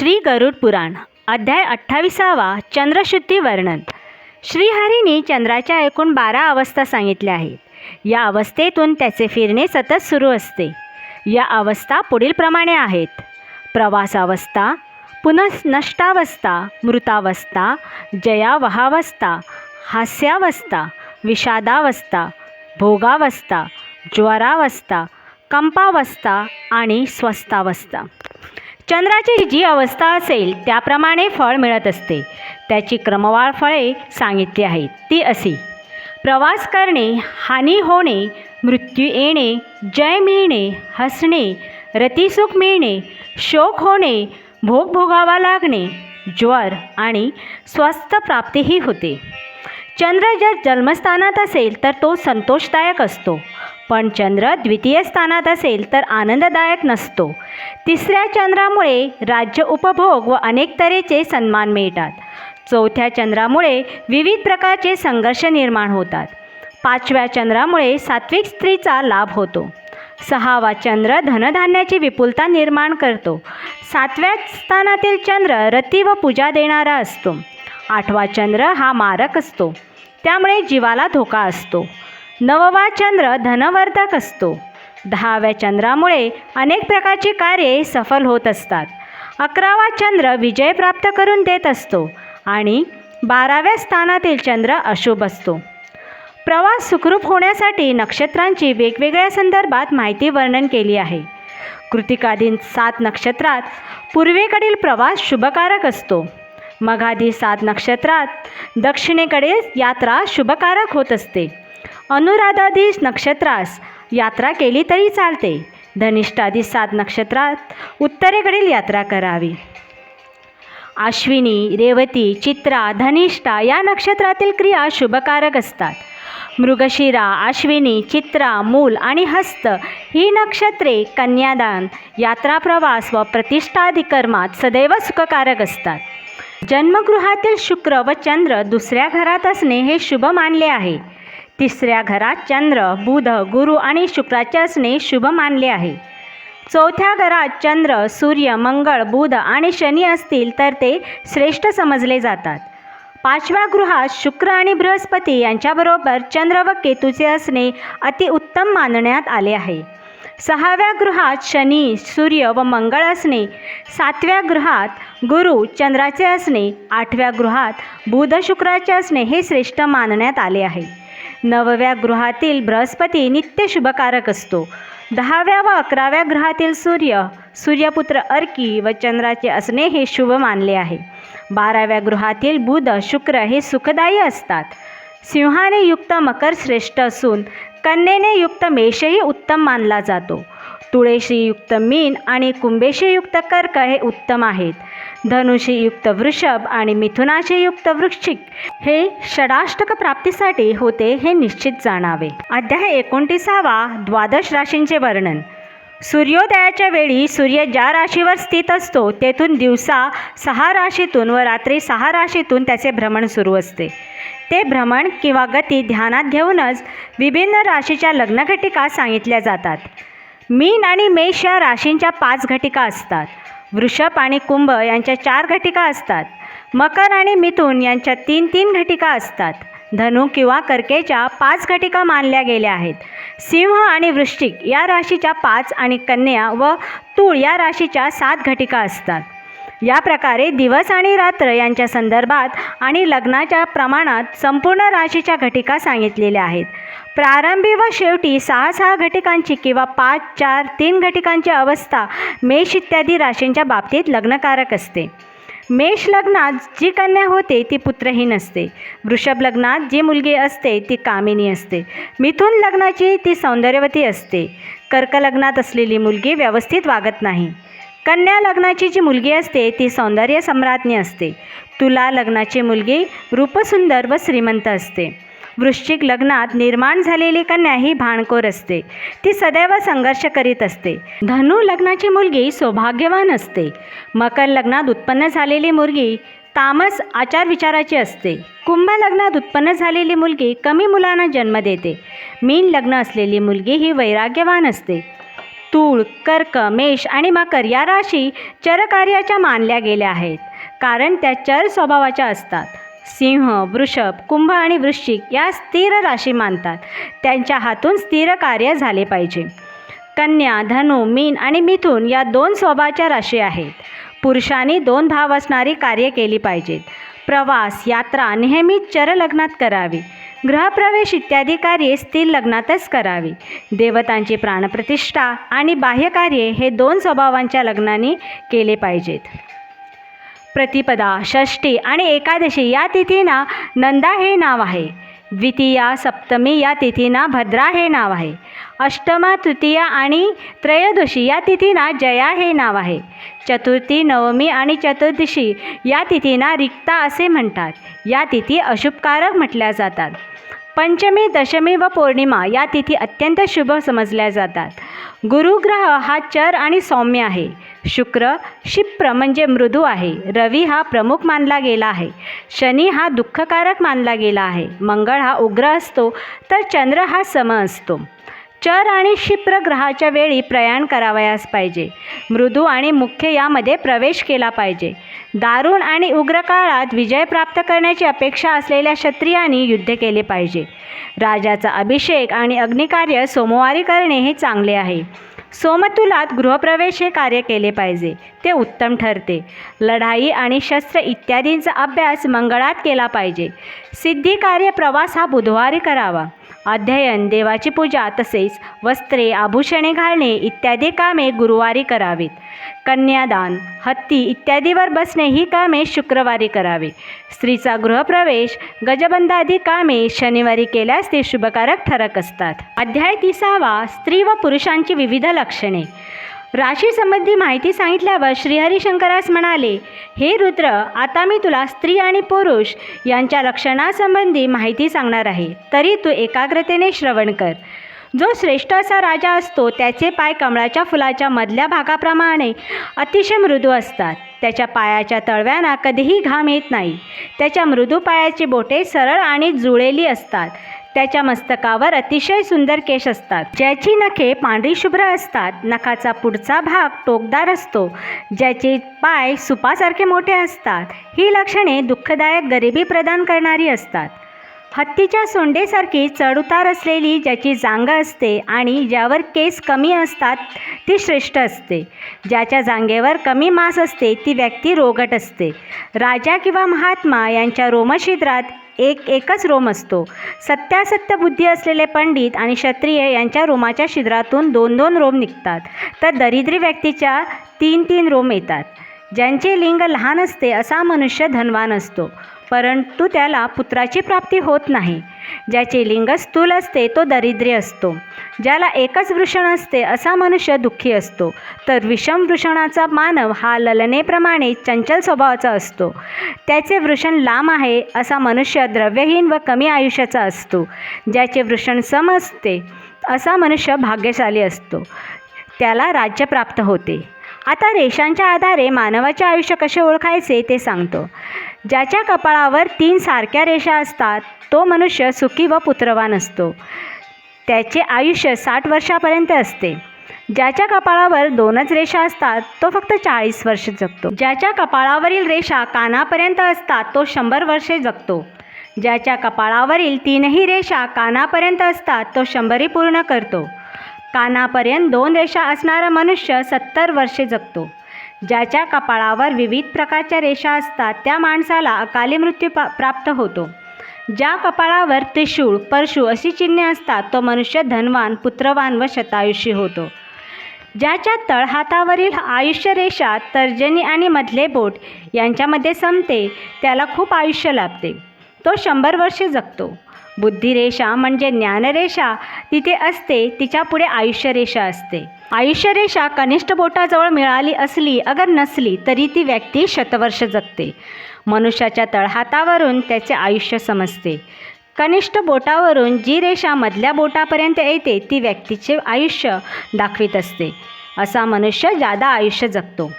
श्री गरुड पुराण अध्याय अठ्ठावीसावा चंद्रशुद्धी वर्णन. श्रीहरीने चंद्राच्या एकूण बारा अवस्था सांगितल्या आहेत. या अवस्थेतून त्याचे फिरणे सतत सुरू असते. या अवस्था पुढीलप्रमाणे आहेत. प्रवासावस्था पुनःनष्टावस्था मृतावस्था जयावहावस्था हास्यावस्था विषादावस्था भोगावस्था ज्वरावस्था कंपावस्था आणि स्वस्थावस्था. चंद्राची जी अवस्था असेल त्याप्रमाणे फळ मिळत असते. त्याची क्रमवार फळे सांगितली आहेत. ती अशी. प्रवास करणे हानी होणे मृत्यू येणे जय मिळणे हसणे रतिसुख मिळणे शोक होणे भोग भोगावा लागणे ज्वर आणि स्वस्थ प्राप्तीही होते. चंद्र जर जन्मस्थानात असेल तर तो संतोषदायक असतो. पण चंद्र द्वितीय स्थानात असेल तर आनंददायक नसतो. तिसऱ्या चंद्रामुळे राज्य उपभोग व अनेक तऱ्हेचे सन्मान मिळतात. चौथ्या चंद्रामुळे विविध प्रकारचे संघर्ष निर्माण होतात. पाचव्या चंद्रामुळे सात्विक स्त्रीचा लाभ होतो. सहावा चंद्र धनधान्याची विपुलता निर्माण करतो. सातव्या स्थानातील चंद्र रती व पूजा देणारा असतो. आठवा चंद्र हा मारक असतो. त्यामुळे जीवाला धोका असतो. नववा चंद्र धनवर्धक असतो. दहाव्या चंद्रामुळे अनेक प्रकारची कार्ये सफल होत असतात. अकरावा चंद्र विजय प्राप्त करून देत असतो आणि बाराव्या स्थानातील चंद्र अशुभ असतो. प्रवास सुखरूप होण्यासाठी नक्षत्रांची वेगवेगळ्या संदर्भात माहिती वर्णन केली आहे. कृतिकाधीन सात नक्षत्रात पूर्वेकडील प्रवास शुभकारक असतो. मघाधी सात नक्षत्रात दक्षिणेकडे यात्रा शुभकारक होत असते. अनुराधाधीश नक्षत्रास यात्रा केली तरी चालते. धनिष्ठाधी सात नक्षत्रात उत्तरेकडील यात्रा करावी. अश्विनी रेवती चित्रा धनिष्ठा या नक्षत्रातील क्रिया शुभकारक असतात. मृगशिरा अश्विनी चित्रा मूल आणि हस्त ही नक्षत्रे कन्यादान यात्रा प्रवास व प्रतिष्ठाधिकर्मात सदैव सुखकारक असतात. जन्मगृहातील शुक्र व चंद्र दुसऱ्या घरात असणे हे शुभ मानले आहे. तिसऱ्या घरात चंद्र बुध गुरु आणि शुक्राचे असणे शुभ मानले आहे. चौथ्या घरात चंद्र सूर्य मंगळ बुध आणि शनी असतील तर ते श्रेष्ठ समजले जातात. पाचव्या गृहात शुक्र आणि बृहस्पती यांच्याबरोबर चंद्र व केतूचे असणे अतिउत्तम मानण्यात आले आहे. सहाव्या गृहात शनी सूर्य व मंगळ असणे सातव्या गृहात गुरु चंद्राचे असणे आठव्या गृहात बुध शुक्राचे असणे हे श्रेष्ठ मानण्यात आले आहे. नवव्या गृहातील बृहस्पती नित्य शुभकारक असतो. दहाव्या व अकराव्या ग्रहातील सूर्य सूर्यपुत्र अर्की व चंद्राचे असणे हे शुभ मानले आहे. बाराव्या गृहातील बुध शुक्र हे सुखदायी असतात. सिंहाने युक्त मकर श्रेष्ठ असून कन्येने युक्त मेषही उत्तम मानला जातो. तुळेशी युक्त मीन आणि कुंभेशी युक्त कर्क हे उत्तम आहेत. धनुशी युक्त वृषभ आणि मिथुनाचे युक्त वृश्चिक हे षडाष्टक प्राप्तीसाठी होते हे निश्चित जाणावे. अध्याय एकोणतीसावा द्वादश राशींचे वर्णन. सूर्योदयाच्या वेळी सूर्य ज्या राशीवर स्थित असतो तेथून दिवसा सहा राशीतून व रात्री सहा राशीतून त्याचे भ्रमण सुरू असते. ते भ्रमण किंवा गती ध्यानात घेऊनच विभिन्न राशीच्या लग्नघटिका सांगितल्या जातात. मीन आणि मेष या राशींच्या पाच घटिका असतात. वृषभ आणि कुंभ यांच्या चार घटिका असतात. मकर आणि मिथुन यांच्या तीन तीन घटिका असतात. धनु किंवा कर्केच्या पाच घटिका मानल्या गेल्या आहेत. सिंह आणि वृश्चिक या राशीच्या पाच आणि कन्या व तूळ या राशीच्या सात घटिका असतात. या प्रकारे दिवस आणि रात्र यांच्या संदर्भात आणि लग्नाच्या प्रमाणात संपूर्ण राशीच्या घटिका सांगितलेल्या आहेत. प्रारंभी व शेवटी सहा सहा घटिकांची किंवा पाच चार तीन घटिकांची अवस्था मेष इत्यादी राशींच्या बाबतीत लग्नकारक असते. मेष लग्नात जी कन्या होते ती पुत्रहीन असते. वृषभ लग्नात जी मुलगी असते ती कामिनी असते. मिथुन लग्नाची ती सौंदर्यवती असते. कर्क लग्नात असलेली मुलगी व्यवस्थित वागत नाही. कन्या लग्नाची जी मुलगी असते ती सौंदर्य सम्राज्ञी असते. तुला लग्नाची मुलगी रूपसुंदर व श्रीमंत असते. वृश्चिक लग्नात निर्माण झालेली कन्या ही भाणकोर असते. ती सदैव संघर्ष करीत असते. धनु लग्नाची मुलगी सौभाग्यवान असते. मकर लग्नात उत्पन्न झालेली मुलगी तामस आचार विचाराची असते. कुंभ लग्नात उत्पन्न झालेली मुलगी कमी मुलांना जन्म देते. मीन लग्न असलेली मुलगी ही वैराग्यवान असते. तूळ कर्क मेष आणि मकर या राशी चरकार्याच्या मानल्या गेल्या आहेत. कारण त्या चर स्वभावाच्या असतात. सिंह वृषभ कुंभ आणि वृश्चिक या स्थिर राशी मानतात. त्यांच्या हातून स्थिर कार्य झाले पाहिजे. कन्या धनु मीन आणि मिथुन या दोन स्वभावाच्या राशी आहेत. पुरुषांनी दोन भाव असणारी कार्य केली पाहिजेत. प्रवास यात्रा नेहमी चरलग्नात करावी. गृहप्रवेश इत्यादी कार्ये स्थिर लग्नातच करावी. देवतांची प्राणप्रतिष्ठा आणि बाह्यकार्ये हे दोन स्वभावांच्या लग्नाने केले पाहिजेत. प्रतिपदा षष्ठी आणि एकादशी या तिथींना नंदा हे नाव आहे. द्वितीया सप्तमी या तिथींना भद्रा हे नाव आहे. अष्टमा तृतीया आणि त्रयोदशी या तिथींना जया हे नाव आहे. चतुर्थी नवमी आणि चतुर्दशी या तिथींना रिक्ता असे म्हणतात. या तिथी अशुभकारक म्हटल्या जातात. पंचमी दशमी व पौर्णिमा या तिथी अत्यंत शुभ समजल्या जातात. गुरुग्रह हा चर आणि सौम्य आहे. शुक्र क्षिप्र म्हणजे मृदू आहे. रवी हा प्रमुख मानला गेला आहे. शनी हा दुःखकारक मानला गेला आहे. मंगळ हा उग्र असतो तर चंद्र हा सम असतो. चर आणि क्षिप्र ग्रहाच्या वेळी प्रयाण करावयास पाहिजे. मृदू आणि मुख्य यामध्ये प्रवेश केला पाहिजे. दारुण आणि उग्र काळात विजय प्राप्त करण्याची अपेक्षा असलेल्या क्षत्रियांनी युद्ध केले पाहिजे. राजाचा अभिषेक आणि अग्निकार्य सोमवारी करणे हे चांगले आहे. सोमतुलात गृहप्रवेश हे कार्य केले पाहिजे. ते उत्तम ठरते. लढाई आणि शस्त्र इत्यादींचा अभ्यास मंगळात केला पाहिजे. सिद्धी कार्य प्रवास हा बुधवारी करावा. अध्ययन देवाची पूजा तसेच वस्त्रे आभूषणे घालणे इत्यादी कामे गुरुवारी करावीत. कन्यादान हत्ती इत्यादीवर बसणे ही कामे शुक्रवारी करावी. स्त्रीचा गृहप्रवेश गजबंधादी कामे शनिवारी केल्यास ते शुभकारक ठरक असतात. अध्याय तिसावा स्त्री व पुरुषांची विविध लक्षणे. राशीसंबंधी माहिती सांगितल्यावर श्रीहरिशंकरास म्हणाले हे रुद्र आता मी तुला स्त्री आणि पुरुष यांच्या लक्षणासंबंधी माहिती सांगणार आहे. तरी तू एकाग्रतेने श्रवण कर. जो श्रेष्ठ असा राजा असतो त्याचे पाय कमळाच्या फुलाच्या मधल्या भागाप्रमाणे अतिशय मृदू असतात. त्याच्या पायाच्या तळव्यांना कधीही घाम येत नाही. त्याच्या मृदू पायाची बोटे सरळ आणि जुळेली असतात. त्याच्या मस्तकावर अतिशय सुंदर केश असतात. ज्याची नखे पांढरी शुभ्र असतात. नखाचा पुढचा भाग टोकदार असतो. ज्याचे पाय सुपासारखे मोठे असतात. ही लक्षणे दुःखदायक गरिबी प्रदान करणारी असतात. हत्तीच्या सोंडेसारखी चढउतार असलेली ज्याची जांग असते आणि ज्यावर केस कमी असतात ती श्रेष्ठ असते. ज्याच्या जांगेवर कमी मांस असते ती व्यक्ती रोगट असते. राजा किंवा महात्मा यांच्या रोमशिद्रात एक एकच रोम असतो. सत्यासत्य बुद्धी असलेले पंडित आणि क्षत्रिय यांच्या रोमाच्या छिद्रातून दोन दोन रोम निघतात. तर दरिद्री व्यक्तीच्या तीन तीन रोम येतात. ज्यांचे लिंग लहान असते असा मनुष्य धनवान असतो. परंतु त्याला पुत्राची प्राप्ती होत नाही. ज्याचे लिंग स्थूल असते तो दरिद्री असतो. ज्याला एकच वृषण असते असा मनुष्य दुःखी असतो. तर विषम वृषणाचा मानव हा ललनेप्रमाणे चंचल स्वभावाचा असतो. त्याचे वृषण लांब आहे असा मनुष्य द्रव्यहीन व कमी आयुष्याचा असतो. ज्याचे वृषण सम असते असा मनुष्य भाग्यशाली असतो. त्याला राज्य प्राप्त होते. आता रेषांच्या आधारे मानवाचे आयुष्य कसे ओळखायचे ते सांगतो. ज्याच्या कपाळावर तीन सारख्या रेषा असतात तो मनुष्य सुखी व पुत्रवान असतो. त्याचे आयुष्य साठ वर्षापर्यंत असते. ज्याच्या कपाळावर दोनच रेषा असतात तो फक्त चाळीस वर्ष जगतो. ज्याच्या कपाळावरील रेषा कानापर्यंत असतात तो शंभर वर्षे जगतो. ज्याच्या कपाळावरील तीनही रेषा कानापर्यंत असतात तो शंभरी पूर्ण करतो. कानापर्यंत दोन रेषा असणारा मनुष्य सत्तर वर्षे जगतो. ज्याच्या कपाळावर विविध प्रकारच्या रेषा असतात त्या माणसाला अकाली मृत्यू पा प्राप्त होतो. ज्या कपाळावर त्रिशूळ परशु अशी चिन्हे असतात तो मनुष्य धनवान पुत्रवान व शतायुषी होतो. ज्याच्या तळहातावरील आयुष्य रेषा तर्जनी आणि मधले बोट यांच्यामध्ये संपते त्याला खूप आयुष्य लाभते. तो शंभर वर्षे जगतो. बुद्धिरेषा म्हणजे ज्ञानरेषा तिथे असते तिच्या पुढे आयुष्यरेषा असते. आयुष्यरेषा कनिष्ठ बोटाजवळ मिळाली असली अगर नसली तरी ती व्यक्ती शतवर्ष जगते. मनुष्याच्या तळहातावरून त्याचे आयुष्य समजते. कनिष्ठ बोटावरून जी रेषा मधल्या बोटापर्यंत येते ती व्यक्तीचे आयुष्य दाखवित असते. असा मनुष्य जादा आयुष्य जगतो.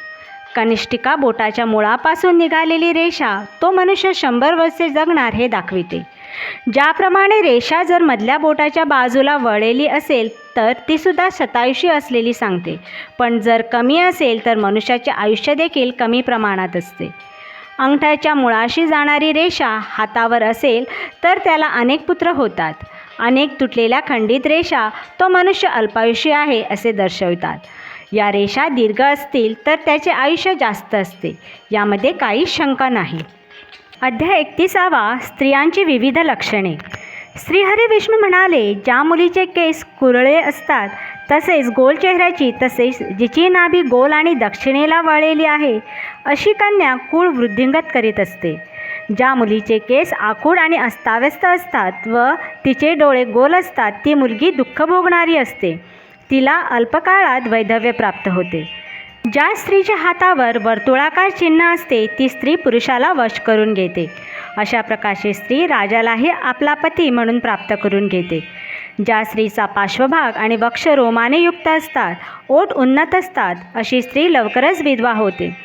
कनिष्ठिका बोटाच्या मुळापासून निघालेली रेषा तो मनुष्य शंभर वर्षे जगणार हे दाखविते. ज्याप्रमाणे रेषा जर मधल्या बोटाच्या बाजूला वळलेली असेल तर तीसुद्धा शतायुषी असलेली सांगते. पण जर कमी असेल तर मनुष्याचे आयुष्य देखील कमी प्रमाणात असते. अंगठ्याच्या मुळाशी जाणारी रेषा हातावर असेल तर त्याला अनेक पुत्र होतात. अनेक तुटलेल्या खंडित रेषा तो मनुष्य अल्पायुषी आहे असे दर्शवितात. या रेषा दीर्घ असतील तर त्याचे आयुष्य जास्त असते. यामध्ये काही शंका नाही. अध्याय एकतीसावा स्त्रियांची विविध लक्षणे. श्रीहरी विष्णू म्हणाले ज्या मुलीचे केस कुरळे असतात तसेच गोल चेहऱ्याची तसेच जिची नाभी गोल आणि दक्षिणेला वळलेली आहे अशी कन्या कुळ वृद्धिंगत करीत असते. ज्या मुलीचे केस आखूड आणि अस्ताव्यस्त असतात व तिचे डोळे गोल असतात ती मुलगी दुःख भोगणारी असते. तिला अल्पकाळात वैधव्य प्राप्त होते. ज्या स्त्रीच्या हातावर वर्तुळाकार चिन्ह असते ती स्त्री पुरुषाला वश करून घेते. अशा प्रकारची स्त्री राजालाही आपला पती म्हणून प्राप्त करून घेते. ज्या स्त्रीचा पार्श्वभाग आणि वक्ष रोमाने युक्त असतात ओठ उन्नत असतात अशी स्त्री लवकरच विधवा होते.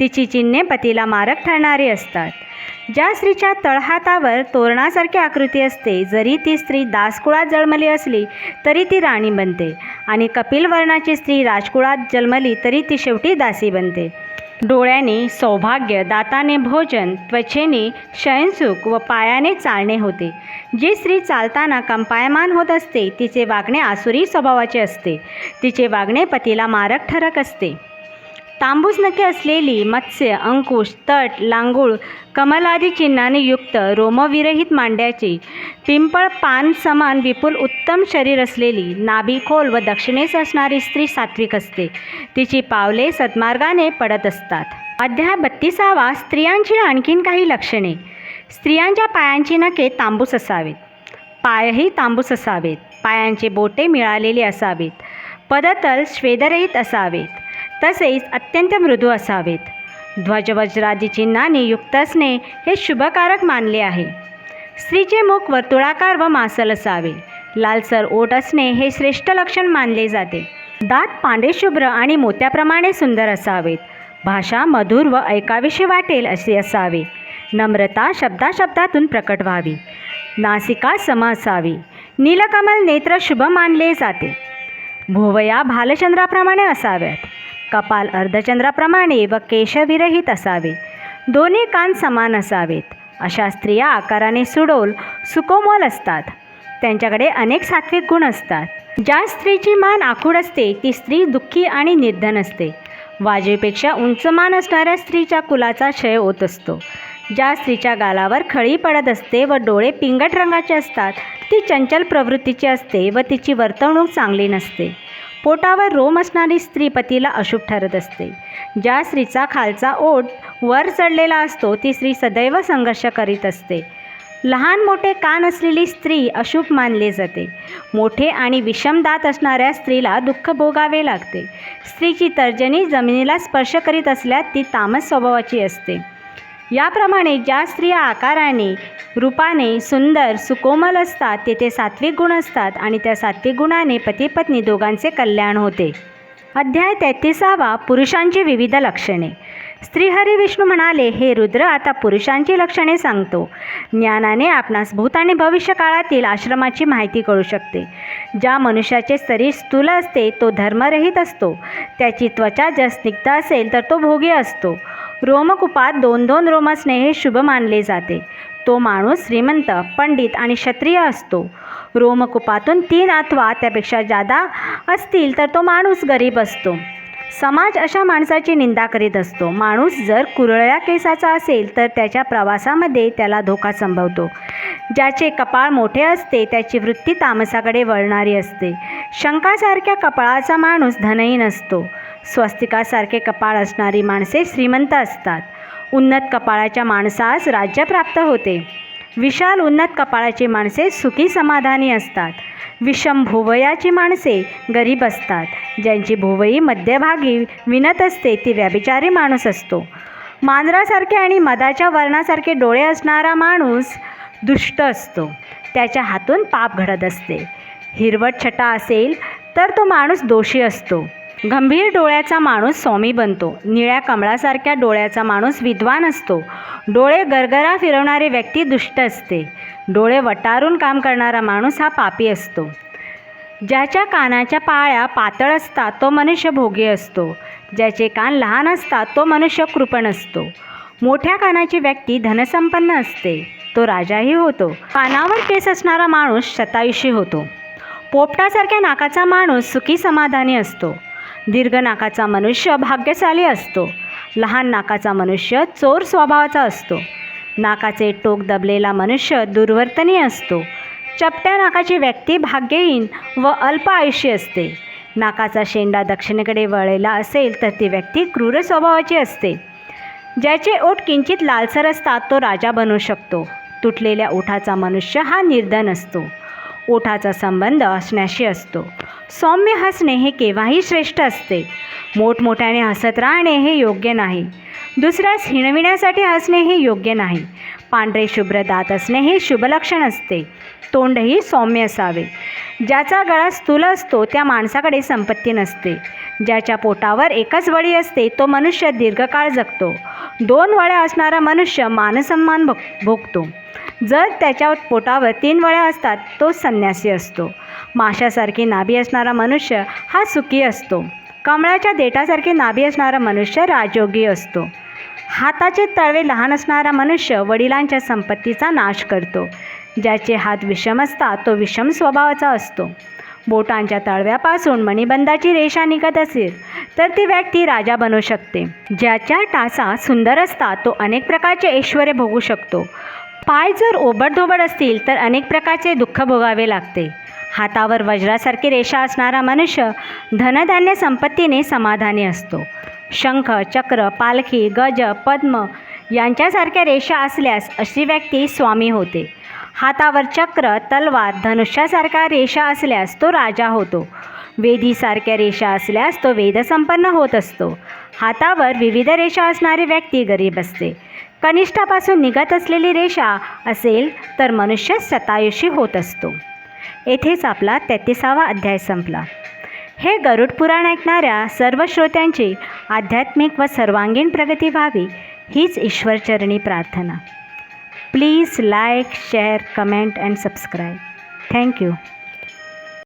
तिची चिन्हे पतीला मारक ठरणारी असतात. ज्या स्त्रीच्या तळहातावर तोरणासारखी आकृती असते जरी ती स्त्री दासकुळात जन्मली असली तरी ती राणी बनते आणि कपिल वर्णाची स्त्री राजकुळात जन्मली तरी ती शेवटी दासी बनते. डोळ्याने सौभाग्य दाताने भोजन त्वचेने शयनसुख व पायाने चालणे होते. जी स्त्री चालताना कंपायमान होत असते तिचे वागणे आसुरी स्वभावाचे असते. तिचे वागणे पतीला मारक ठरक असते. तांबूस नखे असलेली मत्स्य अंकुश तट लांगूळ कमलादी चिन्हाने युक्त रोमविरहित मांड्याची पिंपळ पान समान विपुल उत्तम शरीर असलेली नाभी खोल व दक्षिणेस असणारी स्त्री सात्विक असते. तिची पावले सद्मार्गाने पडत असतात. अध्याय बत्तीसावा स्त्रियांची आणखीन काही लक्षणे. स्त्रियांच्या पायांची नखे तांबूस असावेत. पायही तांबूस असावेत. पायांचे बोटे मिळालेले असावेत. पदतल श्वेदरहित असावेत. तसेच अत्यंत मृदू असावेत. ध्वजवज्रादीची नाणी युक्त असणे हे शुभकारक मानले आहे. स्त्रीचे मुख वर्तुळाकार व मासल असावे. लालसर ओट असणे हे श्रेष्ठ लक्षण मानले जाते. दात पांढेशुभ्र आणि मोत्याप्रमाणे सुंदर असावेत. भाषा मधुर व ऐकाविषयी वाटेल असे असावे. नम्रता शब्दाशब्दातून प्रकट व्हावी. नासिका सम असावी. नीलकमल नेत्र शुभ मानले जाते. भुवया भालचंद्राप्रमाणे असाव्यात. कपाल अर्धचंद्राप्रमाणे व केशविरहित असावे. दोन्ही कान समान असावेत. अशा स्त्रिया आकाराने सुडोल सुकोमल असतात. त्यांच्याकडे अनेक सात्विक गुण असतात. ज्या स्त्रीची मान आखूड असते ती स्त्री दुःखी आणि निर्धन असते. वाजेपेक्षा उंच मान असणाऱ्या स्त्रीच्या कुलाचा क्षय होत असतो. ज्या स्त्रीच्या गालावर खळी पडत असते व डोळे पिंगट रंगाचे असतात ती चंचल प्रवृत्तीची असते व तिची वर्तवणूक चांगली नसते. पोटावर रोम असणारी स्त्री पतीला अशुभ ठरत असते. ज्या स्त्रीचा खालचा ओठ वर चढलेला असतो ती स्त्री सदैव संघर्ष करीत असते. लहान मोठे कान असलेली स्त्री अशुभ मानले जाते. मोठे आणि विषम दात असणाऱ्या स्त्रीला दुःख भोगावे लागते. स्त्रीची तर्जनी जमिनीला स्पर्श करीत असल्यास ती तामस स्वभावाची असते. याप्रमाणे ज्या स्त्रिया आकाराने रूपाने सुंदर सुकोमल असतात तेथे सात्विक गुण असतात आणि त्या सात्विक गुणाने पती पत्नी दोघांचे कल्याण होते. अध्याय तेहतीसावा पुरुषांची विविध लक्षणे. श्रीहरी विष्णू म्हणाले हे रुद्र आता पुरुषांची लक्षणे सांगतो. ज्ञानाने आपणास भूत आणि भविष्य काळातील आश्रमाची माहिती कळू शकते. ज्या मनुष्याचे शरीर स्थूल असते तो धर्मरहित असतो. त्याची त्वचा जर स्निग्ध असेल तर तो भोगी असतो. रोमकुपात दोन दोन रोम असणे हे शुभ मानले जाते. तो माणूस श्रीमंत पंडित आणि क्षत्रिय असतो. रोमकुपातून तीन अथवा त्यापेक्षा जादा असतील तर तो माणूस गरीब असतो. समाज अशा माणसाची निंदा करीत असतो. माणूस जर कुरळ्या केसाचा असेल तर त्याच्या प्रवासामध्ये त्याला धोका संभवतो. ज्याचे कपाळ मोठे असते त्याची वृत्ती तामसाकडे वळणारी असते. शंकासारख्या कपाळाचा माणूस धनहीन असतो स्वस्तिकासारखे कपाळ असणारी माणसे श्रीमंत असतात. उन्नत कपाळाच्या माणसास राज्य प्राप्त होते. विशाल उन्नत कपाळाची माणसे सुखी समाधानी असतात. विषम भुवयाची माणसे गरीब असतात. ज्यांची भुवई मध्यभागी विनत असते ती व्यभिचारी माणूस असतो. मांजरासारखे आणि मदाच्या वर्णासारखे डोळे असणारा माणूस दुष्ट असतो. त्याच्या हातून पाप घडत असते. हिरवट छटा असेल तर तो माणूस दोषी असतो. गंभीर डोळ्याचा माणूस स्वामी बनतो. निळ्या कमळासारख्या डोळ्याचा माणूस विद्वान असतो. डोळे गरगरा फिरवणारी व्यक्ती दुष्ट असते. डोळे वटारून काम करणारा माणूस हा पापी असतो. ज्याच्या कानाच्या पाळ्या पातळ असतात तो मनुष्य भोगी असतो. ज्याचे कान लहान असतात तो मनुष्य कृपण असतो. मोठ्या कानाची व्यक्ती धनसंपन्न असते. तो राजाही होतो. कानावर केस असणारा माणूस शतायुषी होतो. पोपटासारख्या नाकाचा माणूस सुखी समाधानी असतो. दीर्घ नाकाचा मनुष्य भाग्यशाली असतो. लहान नाकाचा मनुष्य चोर स्वभावाचा असतो. नाकाचे टोक दबलेला मनुष्य दुर्वर्तनीय असतो. चपट्या नाकाची व्यक्ती भाग्यहीन व अल्प आयुष्य असते. नाकाचा शेंडा दक्षिणेकडे वळलेला असेल तर ती व्यक्ती क्रूर स्वभावाची असते. ज्याचे ओठ किंचित लालसर असतात तो राजा बनू शकतो. तुटलेल्या ओठाचा मनुष्य हा निर्धन असतो. ओठाचा संबंध असण्याशी असतो. सौम्य हसणे हे केव्हाही श्रेष्ठ असते. मोठमोठ्याने हसत राहणे हे योग्य नाही. दुसऱ्यास हिणविण्यासाठी हसणे हे योग्य नाही. पांढरे शुभ्र दात असणे हे शुभलक्षण असते. तोंडही सौम्य असावे. ज्याचा गळा स्थूल असतो त्या माणसाकडे संपत्ती नसते. ज्याच्या पोटावर एकच वळी असते तो मनुष्य दीर्घकाळ जगतो. दोन वळ्या असणारा मनुष्य मानसन्मान भोग भोगतो. जर त्याच्या पोटावर तीन वळ्या असतात तो संन्यासी असतो. माशासारखी नाभी असणारा मनुष्य हा सुखी असतो. कमळाच्या देठासारखी नाभी असणारा मनुष्य राजयोगी असतो. हाताचे तळवे लहान असणारा मनुष्य वडिलांच्या संपत्तीचा नाश करतो. ज्याचे हात विषम असतात तो विषम स्वभावाचा असतो. बोटांच्या तळव्यापासून मणिबंधाची रेषा निघत असेल तर ती व्यक्ती राजा बनू शकते. ज्याच्या टाचा सुंदर असतात तो अनेक प्रकारचे ऐश्वर भोगू शकतो. पाय जर ओबडधोबड असतील तर अनेक प्रकारचे दुःख भोगावे लागते. हातावर वज्रासारखी रेषा असणारा मनुष्य धनधान्य संपत्तीने समाधानी असतो. शंख चक्र पालखी गज पद्म यांच्यासारख्या रेषा असल्यास अशी व्यक्ती स्वामी होते. हातावर चक्र तलवार धनुष्यासारख्या रेषा असल्यास तो राजा होतो. वेदीसारख्या रेषा असल्यास तो वेदसंपन्न होत असतो. हातावर विविध रेषा असणारी व्यक्ती गरीब असते. कनिष्ठापासून निघत असलेली रेषा असेल तर मनुष्य सतायुषी होत असतो. येथेच आपला तेहतीसावा अध्याय संपला. हे गरुड पुराण ऐकणाऱ्या सर्व श्रोत्यांची आध्यात्मिक व सर्वांगीण प्रगती व्हावी हीच ईश्वरचरणी प्रार्थना. Please like, share, comment and subscribe. Thank you.